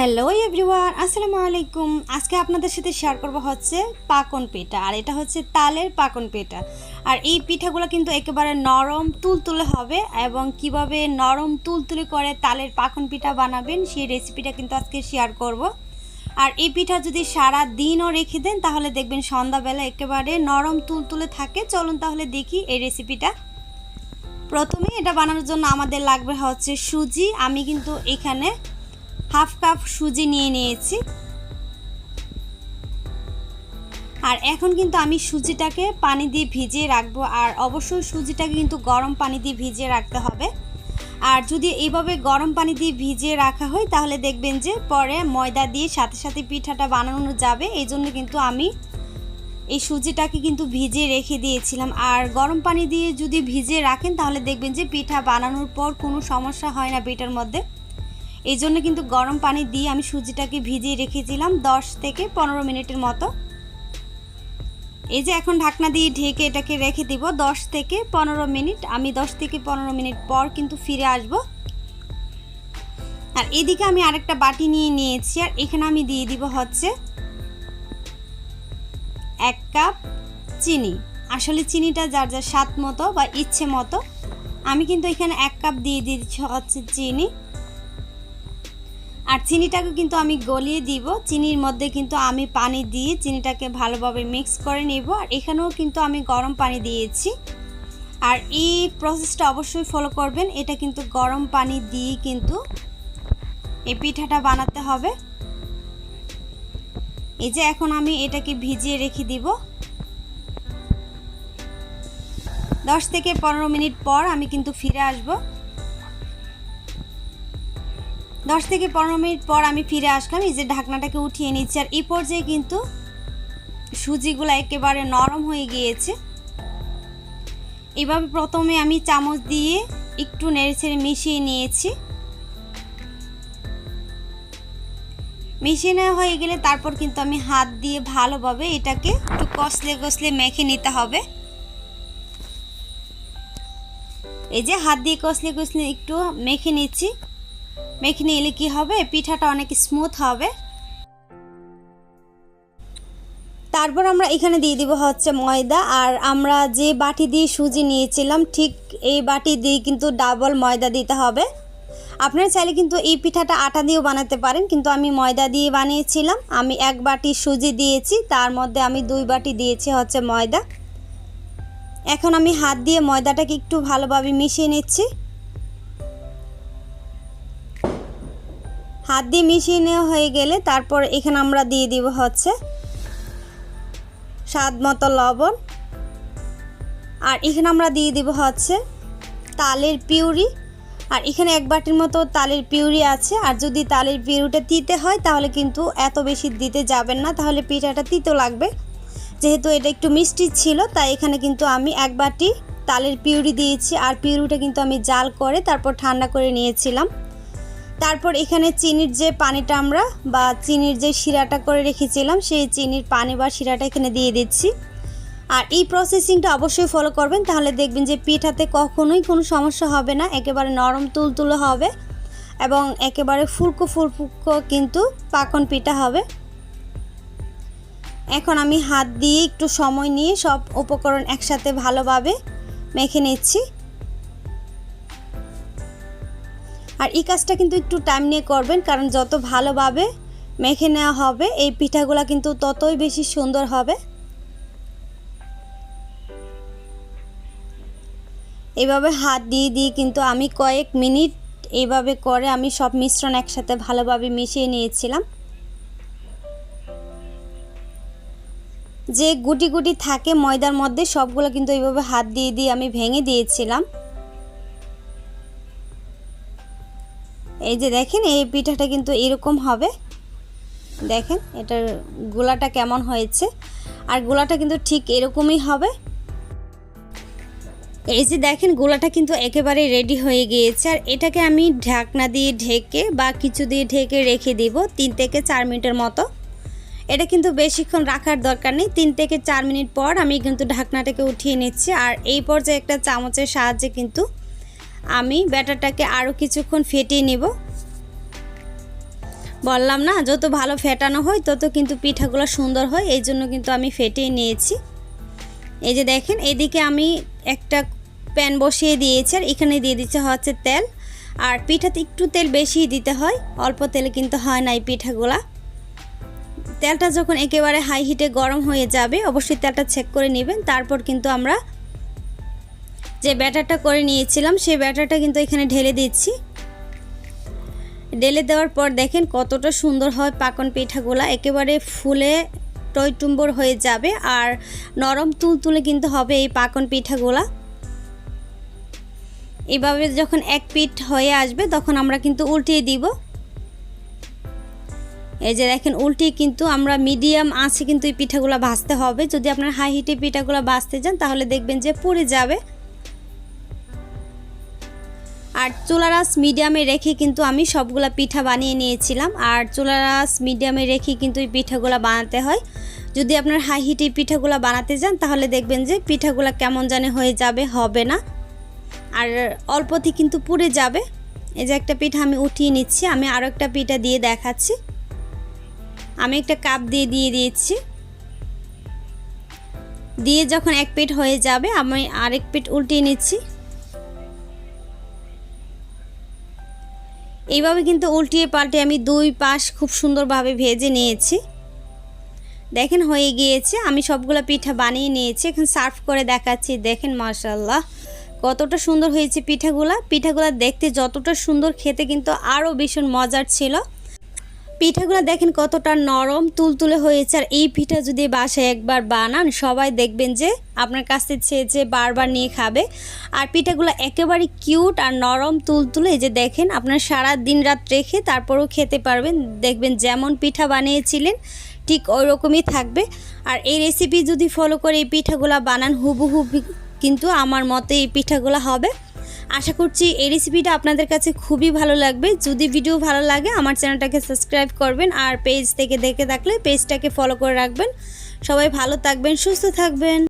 Hello everyone, আসসালামু আলাইকুম। আজকে আপনাদের সাথে শেয়ার করব হচ্ছে পাকন পিঠা, আর এটা হচ্ছে তালের পাকন পিঠা। আর এই পিঠাগুলো কিন্তু একেবারে নরম তুলতুলে হবে এবং কীভাবে নরম তুলতুলে করে তালের পাকন পিঠা বানাবেন সেই রেসিপিটা কিন্তু আজকে শেয়ার করব। আর এই পিঠা যদি সারা দিনও রেখে দেন, তাহলে দেখবেন সন্ধ্যাবেলা একেবারে নরম তুলতুলে থাকে। চলুন তাহলে দেখি এই রেসিপিটা প্রথমে এটা বানানোর জন্য আমাদের লাগবে হচ্ছে সুজি। আমি কিন্তু এখানে হাফ কাপ সুজি নিয়ে নিয়েছি। আর এখন কিন্তু আমি সুজিটাকে পানি দিয়ে ভিজিয়ে রাখব, আর অবশ্যই সুজিটাকে কিন্তু গরম পানি দিয়ে ভিজিয়ে রাখতে হবে। আর যদি এইভাবে গরম পানি দিয়ে ভিজিয়ে রাখা হয়, তাহলে দেখবেন যে পরে ময়দা দিয়ে সাথে সাথে পিঠাটা বানানো যাবে। এই জন্য কিন্তু আমি এই সুজিটাকে কিন্তু ভিজিয়ে রেখে দিয়েছিলাম। আর গরম পানি দিয়ে যদি ভিজিয়ে রাখেন, তাহলে দেখবেন যে পিঠা বানানোর পর কোনো সমস্যা হয় না পিঠার মধ্যে। এই জন্য কিন্তু গরম পানি দিয়ে আমি সুজিটাকে ভিজিয়ে রেখেছিলাম দশ থেকে পনেরো মিনিটের মতো। এই যে এখন ঢাকনা দিয়ে ঢেকে এটাকে রেখে দিব দশ থেকে পনেরো মিনিট। আমি দশ থেকে পনেরো মিনিট পর কিন্তু ফিরে আসব। আর এদিকে আমি আরেকটা বাটি নিয়ে নিয়েছি আর এখানে আমি দিয়ে দিব হচ্ছে এক কাপ চিনি। আসলে চিনিটা যার যার স্বাদ মতো বা ইচ্ছে মতো। আমি কিন্তু এখানে এক কাপ দিয়ে দিচ্ছি হচ্ছে চিনি। আর চিনিটাকে কিন্তু আমি গলিয়ে দিব। চিনির মধ্যে কিন্তু আমি পানি দিয়ে চিনিটাকে ভালোভাবে মিক্স করে নিব। আর এখানেও কিন্তু আমি গরম পানি দিয়েছি। আর এই প্রসেসটা অবশ্যই ফলো করবেন। এটা কিন্তু গরম পানি দিয়ে কিন্তু এই পিঠাটা বানাতে হবে। এই যে এখন আমি এটাকে ভিজিয়ে রেখে দিব। দশ থেকে পনেরো মিনিট পর আমি কিন্তু ফিরে আসব। দশ থেকে পনেরো মিনিট পর আমি ফিরে আসলাম, এই যে ঢাকনাটাকে উঠিয়ে নিচ্ছি। আর এই পর্যায়ে কিন্তু সুজিগুলো একেবারে নরম হয়ে গিয়েছে। এভাবে প্রথমে আমি চামচ দিয়ে একটু নেড়েছেড়ে মিশিয়ে নিয়েছি। মিশিয়ে নেওয়া হয়ে গেলে তারপর কিন্তু আমি হাত দিয়ে ভালোভাবে এটাকে একটু কষলে কষলে মেখে নিতে হবে। এই যে হাত দিয়ে কষলে কষলে একটু মেখে নিচ্ছি। মেখে নিলে কি হবে? পিঠাটা অনেক স্মুথ হবে। তারপর আমরা এখানে দিয়ে দিব হচ্ছে ময়দা। আর আমরা যে বাটি দিয়ে সুজি নিয়েছিলাম, ঠিক এই বাটি দিয়ে কিন্তু ডাবল ময়দা দিতে হবে। আপনারা চাইলে কিন্তু এই পিঠাটা আটা দিয়েও বানাতে পারেন, কিন্তু আমি ময়দা দিয়ে বানিয়েছিলাম। আমি এক বাটি সুজি দিয়েছি, তার মধ্যে আমি দুই বাটি দিয়েছি হচ্ছে ময়দা। এখন আমি হাত দিয়ে ময়দাটাকে একটু ভালোভাবে মিশিয়ে নিচ্ছি। হাত দিয়ে মিশিয়ে নেওয়া হয়ে গেলে তারপর এখানে আমরা দিয়ে দিব হচ্ছে স্বাদ মতো লবণ। আর এখানে আমরা দিয়ে দিব হচ্ছে তালের পিউরি। আর এখানে এক বাটির মতো তালের পিউরি আছে। আর যদি তালের পিউরিটা তিতে হয় তাহলে কিন্তু এত বেশি দিতে যাবেন না। তাহলে পিঠাটা তিতো লাগবে। যেহেতু এটা একটু মিষ্টি ছিল, তাই এখানে কিন্তু আমি এক বাটি তালের পিউরি দিয়েছি। আর পিউরিটা কিন্তু আমি জাল করে তারপর ঠান্ডা করে নিয়েছিলাম। তারপর এখানে চিনির যে পানিটা আমরা বা চিনির যে শিরাটা করে রেখেছিলাম, সেই চিনির পানি বা শিরাটা এখানে দিয়ে দিচ্ছি। আর এই প্রসেসিংটা অবশ্যই ফলো করবেন, তাহলে দেখবেন যে পিঠাতে কখনোই কোনো সমস্যা হবে না, একেবারে নরম তুলতুলো হবে এবং একেবারে ফুলকো ফুলকো কিন্তু পাকন পিঠা হবে। এখন আমি হাত দিয়ে একটু সময় নিয়ে সব উপকরণ একসাথে ভালোভাবে মেখে নিচ্ছি। আর এই কাজটা কিন্তু একটু টাইম নিয়ে করবেন, কারণ যত ভালোভাবে মেখে নেওয়া হবে, এই পিঠাগুলো কিন্তু ততই বেশি সুন্দর হবে। এভাবে হাত দিয়ে দিয়ে কিন্তু আমি কয়েক মিনিট এইভাবে করে আমি সব মিশ্রণ একসাথে ভালোভাবে মিশিয়ে নিয়েছিলাম। যে গুটি গুটি থাকে ময়দার মধ্যে, সবগুলো কিন্তু এইভাবে হাত দিয়ে দিয়ে আমি ভেঙে দিয়েছিলাম। এই যে দেখেন, এই পিঠাটা কিন্তু এরকম হবে। দেখেন, এটার গোলাটা কেমন হয়েছে। আর গোলাটা কিন্তু ঠিক এরকমই হবে। এই যে দেখেন, গোলাটা কিন্তু একেবারে রেডি হয়ে গিয়েছে। আর এটাকে আমি ঢাকনা দিয়ে ঢেকে বা কিছু দিয়ে ঢেকে রেখে দিব তিন থেকে চার মিনিটের মতো। এটা কিন্তু বেশিক্ষণ রাখার দরকার নেই। তিন থেকে চার মিনিট পর আমি কিন্তু ঢাকনাটাকে উঠিয়ে নিচ্ছি। আর এই পর্যায়ে একটা চামচের সাহায্যে কিন্তু আমি ব্যাটারটাকে আরও কিছুক্ষণ ফেটিয়ে নিব। বললাম না, যত ভালো ফেটানো হয় তত কিন্তু পিঠাগুলো সুন্দর হয়, এই জন্য কিন্তু আমি ফেটিয়ে নিয়েছি। এই যে দেখেন, এদিকে আমি একটা প্যান বসিয়ে দিয়েছি, আর এখানে দিয়ে দিচ্ছে হচ্ছে তেল। আর পিঠাতে একটু তেল বেশি দিতে হয়, অল্প তেলে কিন্তু হয় না এই পিঠাগুলা। তেলটা যখন একেবারে হাই হিটে গরম হয়ে যাবে, অবশ্যই তেলটা চেক করে নেবেন, তারপর কিন্তু আমরা যে ব্যাটারটা করে নিয়েছিলাম, সেই ব্যাটারটা কিন্তু এখানে ঢেলে দিচ্ছি। ঢেলে দেওয়ার পর দেখেন কতটা সুন্দর হয় পাকন পিঠাগুলা। একেবারে ফুলে টইটুম্বর হয়ে যাবে আর নরম তুলতুলে কিন্তু হবে এই পাকন পিঠাগুলা। এভাবে যখন এক পিঠ হয়ে আসবে তখন আমরা কিন্তু উল্টিয়ে দিব। এই যে দেখেন উল্টিয়ে কিন্তু আমরা মিডিয়াম আঁচে কিন্তু এই পিঠাগুলো ভাজতে হবে। যদি আপনার হাই হিটে পিঠাগুলো ভাজতে যান তাহলে দেখবেন যে পুড়ে যাবে। আর চুলারাস মিডিয়ামে রেখে কিন্তু আমি সবগুলা পিঠা বানিয়ে নিয়েছিলাম। আর চুলারাস মিডিয়ামে রেখে কিন্তু এই পিঠাগুলো বানাতে হয়। যদি আপনার হাই হিটে পিঠাগুলো বানাতে যান, তাহলে দেখবেন যে পিঠাগুলো কেমন জানে হয়ে যাবে, হবে না। আর অল্পতে কিন্তু পুড়ে যাবে। এই যে একটা পিঠা আমি উঠিয়ে নিচ্ছি, আমি আরও একটা পিঠা দিয়ে দেখাচ্ছি। আমি একটা কাপ দিয়ে দিয়ে দিয়েছি। দিয়ে যখন এক পিঠ হয়ে যাবে, আমি আরেক পিঠ উল্টিয়ে নিচ্ছি। এইভাবে কিন্তু উল্টিয়ে পাল্টে আমি দুই পাশ খুব সুন্দরভাবে ভেজে নিয়েছি। দেখেন হয়ে গিয়েছে। আমি সবগুলো পিঠা বানিয়ে নিয়েছি। এখন সার্ভ করে দেখাচ্ছি। দেখেন মার্শাল্লাহ কতটা সুন্দর হয়েছে পিঠাগুলা। পিঠাগুলা দেখতে যতটা সুন্দর, খেতে কিন্তু আরও ভীষণ মজার ছিল। পিঠাগুলো দেখেন কতটা নরম, তুলতুলে হয়েছে। আর এই পিঠা যদি বাসায় একবার বানান, সবাই দেখবেন যে আপনার কাছ থেকে কাছে চেয়েছে বারবার নিয়ে খাবে। আর পিঠাগুলো একেবারে কিউট আর নরম, তুলতুলে। যে দেখেন, আপনার সারা দিন রাত রেখে তারপরেও খেতে পারবেন। দেখবেন যেমন পিঠা বানিয়েছিলেন, ঠিক ওই রকমই থাকবে। আর এই রেসিপি যদি ফলো করে এই পিঠাগুলো বানান, হুবহু কিন্তু আমার মতে এই পিঠাগুলো হবে। আশা করছি এই রেসিপিটা আপনাদের কাছে খুবই ভালো লাগবে। যদি ভিডিও ভালো লাগে, আমার চ্যানেলটাকে সাবস্ক্রাইব করবেন আর পেজ থেকে দেখে থাকলে পেজটাকে ফলো করে রাখবেন। সবাই ভালো থাকবেন, সুস্থ থাকবেন।